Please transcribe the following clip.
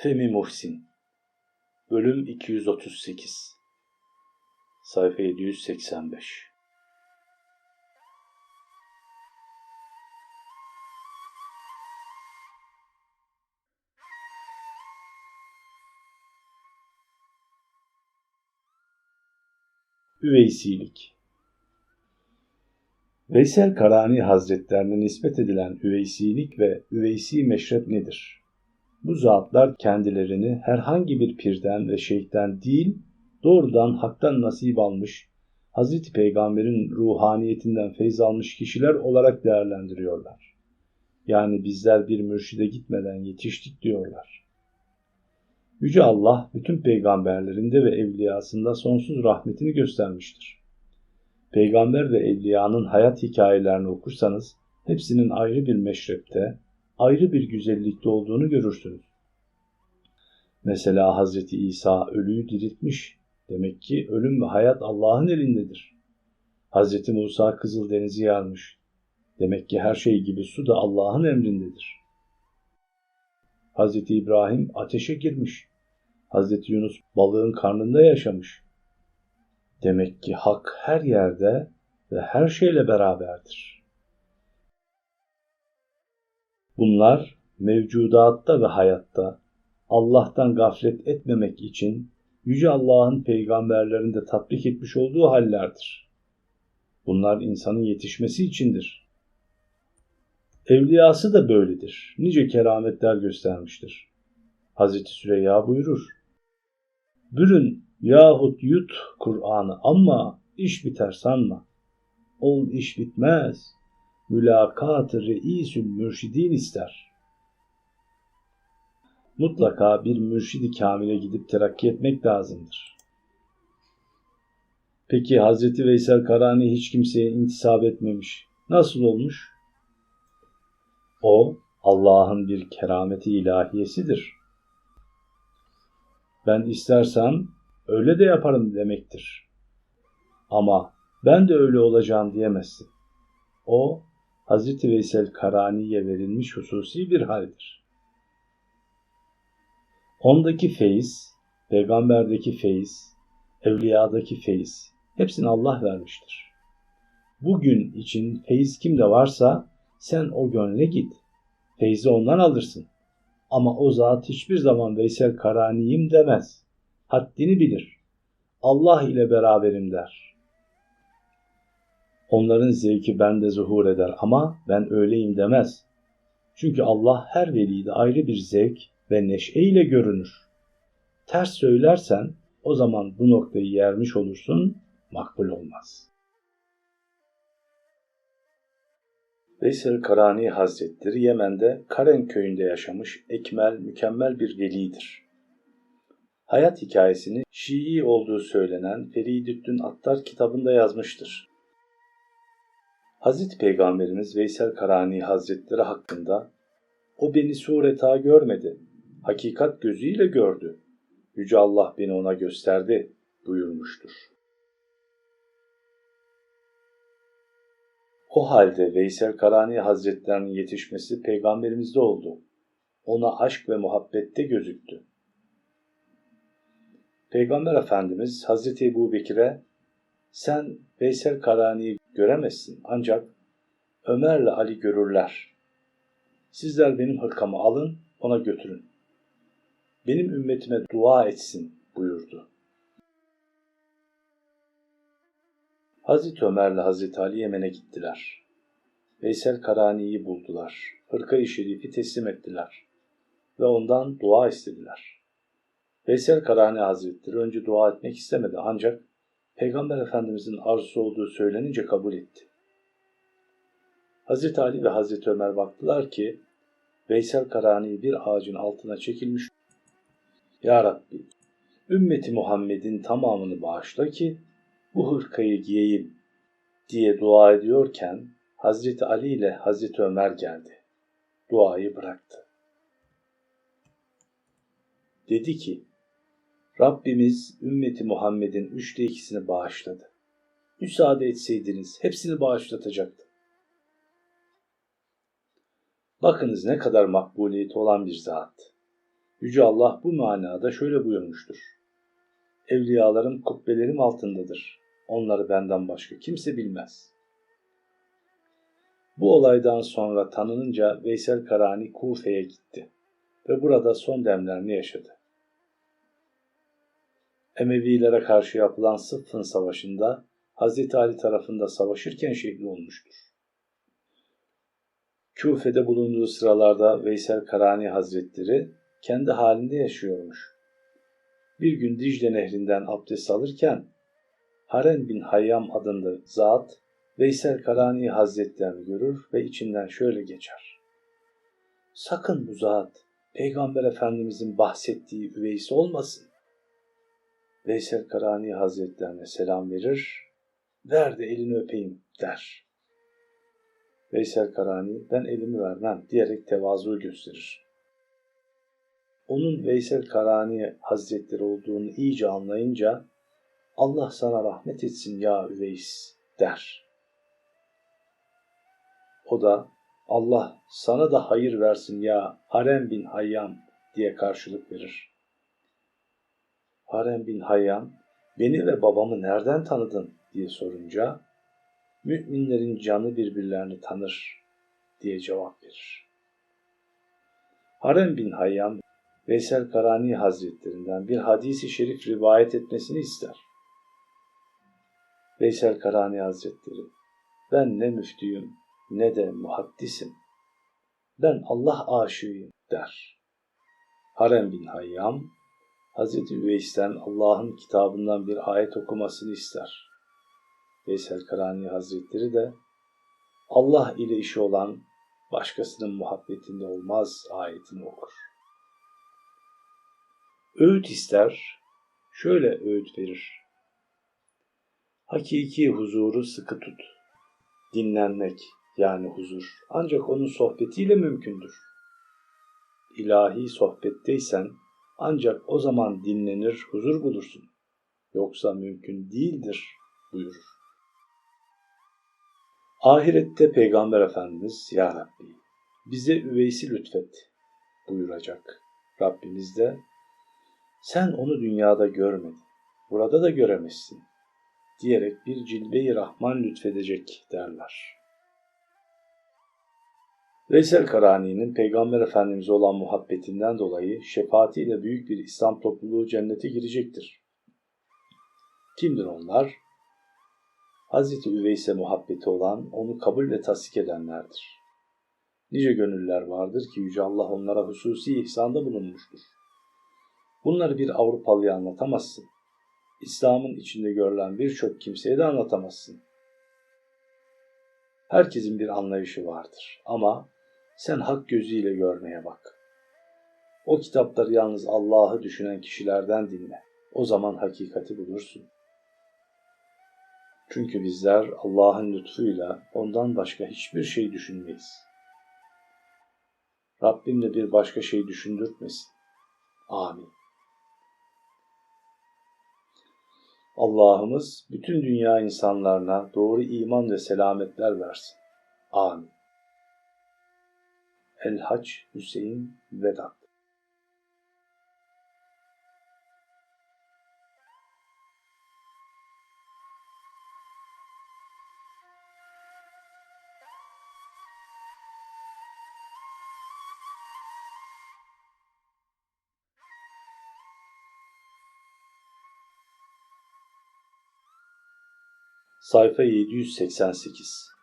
Femi Muhsin. Bölüm 238 Sayfa 785 Üveysilik. Veysel Karani Hazretlerine nispet edilen üveysilik ve üveysi meşrep nedir? Bu zatlar kendilerini herhangi bir pirden ve şeyhten değil, doğrudan haktan nasip almış, Hazreti Peygamber'in ruhaniyetinden feyz almış kişiler olarak değerlendiriyorlar. Yani bizler bir mürşide gitmeden yetiştik diyorlar. Yüce Allah bütün peygamberlerinde ve evliyasında sonsuz rahmetini göstermiştir. Peygamber ve evliyanın hayat hikayelerini okursanız hepsinin ayrı bir meşrepte, ayrı bir güzellikte olduğunu görürsünüz. Mesela Hazreti İsa ölüyü diriltmiş. Demek ki ölüm ve hayat Allah'ın elindedir. Hazreti Musa Kızıldeniz'i yarmış. Demek ki her şey gibi su da Allah'ın emrindedir. Hazreti İbrahim ateşe girmiş. Hazreti Yunus balığın karnında yaşamış. Demek ki hak her yerde ve her şeyle beraberdir. Bunlar mevcudatta ve hayatta Allah'tan gaflet etmemek için Yüce Allah'ın peygamberlerinde tatbik etmiş olduğu hallerdir. Bunlar insanın yetişmesi içindir. Evliyası da böyledir. Nice kerametler göstermiştir. Hazreti Süreyya buyurur. Bürün yahut yut Kur'an'ı ama iş biter sanma. Ol iş bitmez. Mülakat-ı reisül mürşidin ister. Mutlaka bir mürşidi kamile gidip terakki etmek lazımdır. Peki Hazreti Veysel Karani hiç kimseye intisap etmemiş. Nasıl olmuş? O Allah'ın bir kerameti ilahiyesidir. Ben istersem öyle de yaparım demektir. Ama ben de öyle olacağım diyemezsin. O Hazreti Veysel Karani'ye verilmiş hususi bir haldir. Ondaki feyiz, peygamberdeki feyiz, evliyadaki feyiz hepsini Allah vermiştir. Bugün için feyiz kimde varsa sen o gönle git. Feyzi ondan alırsın. Ama o zat hiçbir zaman Veysel Karani'yim demez. Haddini bilir. Allah ile beraberim der. Onların zevki bende zuhur eder ama ben öyleyim demez. Çünkü Allah her velide ayrı bir zevk ve neşe ile görünür. Ters söylersen o zaman bu noktayı yermiş olursun, makbul olmaz. Veysel Karani Hazretleri Yemen'de Karen köyünde yaşamış ekmel, mükemmel bir velidir. Hayat hikayesini Şii olduğu söylenen Feridüddin Attar kitabında yazmıştır. Hazreti Peygamberimiz Veysel Karani Hazretleri hakkında o beni sureta görmedi, hakikat gözüyle gördü. Yüce Allah beni ona gösterdi buyurmuştur. O halde Veysel Karani Hazretlerinin yetişmesi peygamberimizde oldu. Ona aşk ve muhabbette gözüktü. Peygamber Efendimiz Hazreti Ebu Bekir'e sen Veysel Karani'yi göremezsin ancak Ömer'le Ali görürler. Sizler benim hırkamı alın ona götürün. Benim ümmetime dua etsin buyurdu. Hazreti Ömer'le Hazreti Ali Yemen'e gittiler. Veysel Karani'yi buldular. Hırka-i Şerif'i teslim ettiler. Ve ondan dua istediler. Veysel Karani Hazretleri önce dua etmek istemedi ancak Peygamber Efendimizin arzusu olduğu söylenince kabul etti. Hazreti Ali ve Hazreti Ömer baktılar ki Veysel Karani bir ağacın altına çekilmiş. Ya Rabbi, ümmeti Muhammed'in tamamını bağışla ki bu hırkayı giyeyim diye dua ediyorken Hazreti Ali ile Hazreti Ömer geldi. Duayı bıraktı. Dedi ki, Rabbimiz ümmeti Muhammed'in üçte ikisini bağışladı. Müsaade etseydiniz hepsini bağışlatacaktı. Bakınız ne kadar makbuliyeti olan bir zat. Yüce Allah bu manada şöyle buyurmuştur. Evliyalarım kubbelerim altındadır. Onları benden başka kimse bilmez. Bu olaydan sonra tanınınca Veysel Karani Kufe'ye gitti ve burada son demlerini yaşadı. Emevilere karşı yapılan Sıffın Savaşı'nda Hazreti Ali tarafında savaşırken şehit olmuştur. Küfe'de bulunduğu sıralarda Veysel Karani Hazretleri kendi halinde yaşıyormuş. Bir gün Dicle Nehri'nden abdest alırken Haren bin Hayyam adında zat Veysel Karani Hazretlerini görür ve içinden şöyle geçer. Sakın bu zat Peygamber Efendimizin bahsettiği üveysi olmasın. Veysel Karani Hazretlerine selam verir, ver de elini öpeyim der. Veysel Karani ben elimi vermem diyerek tevazu gösterir. Onun Veysel Karani Hazretleri olduğunu iyice anlayınca Allah sana rahmet etsin ya Üveys der. O da Allah sana da hayır versin ya Harem bin Hayyam diye karşılık verir. Harem bin Hayyam beni ve babamı nereden tanıdın diye sorunca müminlerin canı birbirlerini tanır diye cevap verir. Harem bin Hayyam Veysel Karani Hazretlerinden bir hadisi şerif rivayet etmesini ister. Veysel Karani Hazretleri ben ne müftüyüm ne de muhaddisim. Ben Allah aşığıyım der. Harem bin Hayyam Hazreti Üveys'ten Allah'ın kitabından bir ayet okumasını ister. Veysel Karani Hazretleri de Allah ile işi olan başkasının muhabbetinde olmaz ayetini okur. Öğüt ister, şöyle öğüt verir. Hakiki huzuru sıkı tut. Dinlenmek yani huzur ancak onun sohbetiyle mümkündür. İlahi sohbetteysen ancak o zaman dinlenir, huzur bulursun. Yoksa mümkün değildir buyurur. Ahirette Peygamber Efendimiz Ya Rabbi bize üveysi lütfet buyuracak. Rabbimiz de sen onu dünyada görmedin, burada da göremezsin diyerek bir cilve-i Rahman lütfedecek derler. Veysel Karani'nin Peygamber Efendimiz'e olan muhabbetinden dolayı şefaatiyle büyük bir İslam topluluğu cennete girecektir. Kimdir onlar? Hazreti Üveys'e muhabbeti olan, onu kabul ve tasdik edenlerdir. Nice gönüller vardır ki Yüce Allah onlara hususi ihsanda bulunmuştur. Bunları bir Avrupalıya anlatamazsın. İslam'ın içinde görülen birçok kimseye de anlatamazsın. Herkesin bir anlayışı vardır ama sen hak gözüyle görmeye bak. O kitapları yalnız Allah'ı düşünen kişilerden dinle. O zaman hakikati bulursun. Çünkü bizler Allah'ın lütfuyla ondan başka hiçbir şey düşünmeyiz. Rabbim de bir başka şey düşündürtmesin. Amin. Allah'ımız bütün dünya insanlarına doğru iman ve selametler versin. Amin. El Hac Hüseyin Vedat. Sayfa 788